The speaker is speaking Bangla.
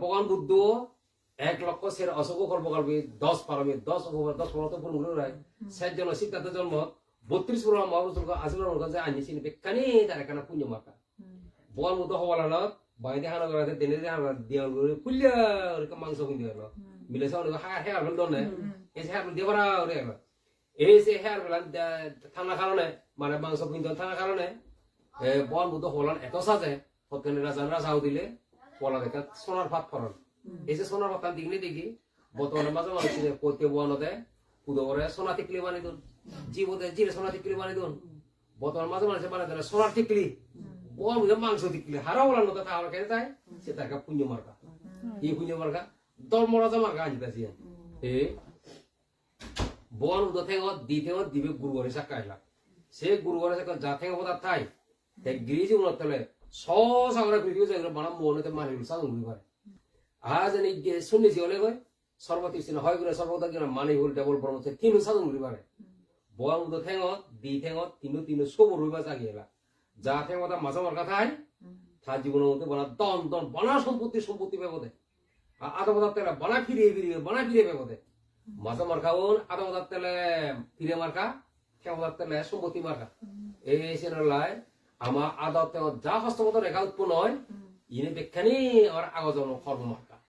ভগবান বুদ্ধ এক লক্ষ সের অশোক কল্প করবে দশ পারবে দশ উপর দশ পনেরো পূর্ণ করে রায় শেষ জন্ম সিদ্ধার্থ জন্ম বত্রিশ পূর্ণ মহাপুরুষ আশীর্বাদ কাছে আনি চিনি বেকানি তার এখানে পুণ্য মাতা। ভগবান বুদ্ধ হওয়ালানত বাইরে হানা করে দেনে দিয়া ফুলিয়া ওরকম মাংস কিনতে গেল মিলে সব হ্যাঁ হ্যাঁ বল দনে। এই হ্যাঁ দিয়ে বড় ওরে এই যে হ্যাঁ বলা থানা কারণে মানে মাংস কিনতে থানা কারণে ভগবান বুদ্ধ হলান এত সাজে হতকানি রাজা রাজাও দিলে। পলা দেখা সোনার ভাত ফরন এই যে সোনার ভাত দিগনি দেখি বর্তমানে মাঝে মানুষ করতে বোয়ানোতে পুদো করে সোনা টিকলি বানিয়ে দিন। জীবতে জিরে সোনা টিকলি বানিয়ে দিন। বর্তমান মাঝে মানুষ বানিয়ে দেন সোনার টিকলি। বোয়ার মধ্যে মাংস টিকলি। হারা বলার মতো তাহলে কেন তাই সে তার পুণ্য মার্কা এই পুণ্য মার্কা ধর্ম রাজা মার্কা আনতেছি এ বোয়ার মধ্যে ঠেঙত দি ঠেঙত দিবে গুরু ঘরে সাক্ষা সে গুরু ঘরে সাক্ষা যা ঠেঙ বোধা থাই তে গিরিজি উনত তলে স সাগরে পৃথিবী যাই বানা মনতে মারি সাগর ঘুরি পারে আজ এনে যে শুনেছি হলে কয় সর্বতীর্ণ হয় করে সর্বদা কিনা মানি হল ডবল মধ্যে তিন সাধন ঘুরি পারে বোয়ার মধ্যে ঠেঙত, দি ঠেঙত, তিন তিন সব রইবা চাগিয়েলা যা ঠেঙত মাঝা মার কথা হয়, তার জীবনের মধ্যে বনা দন দন বনা সম্পত্তি সম্পত্তি পেবদে আধা পদার তেলে বনা ফিরিয়ে ফিরিয়ে বনা ফিরিয়ে পেবদে মাঝা মার খাওন আধা পদার তেলে ফিরে মার্কা পদার তেলে সম্পত্তি মার্কা এই সেনালাই আমার আদা আদতে যা হস্তমত রেখা উৎপন্ন হয় ইনি বেখানি আমার আগজন কর্ম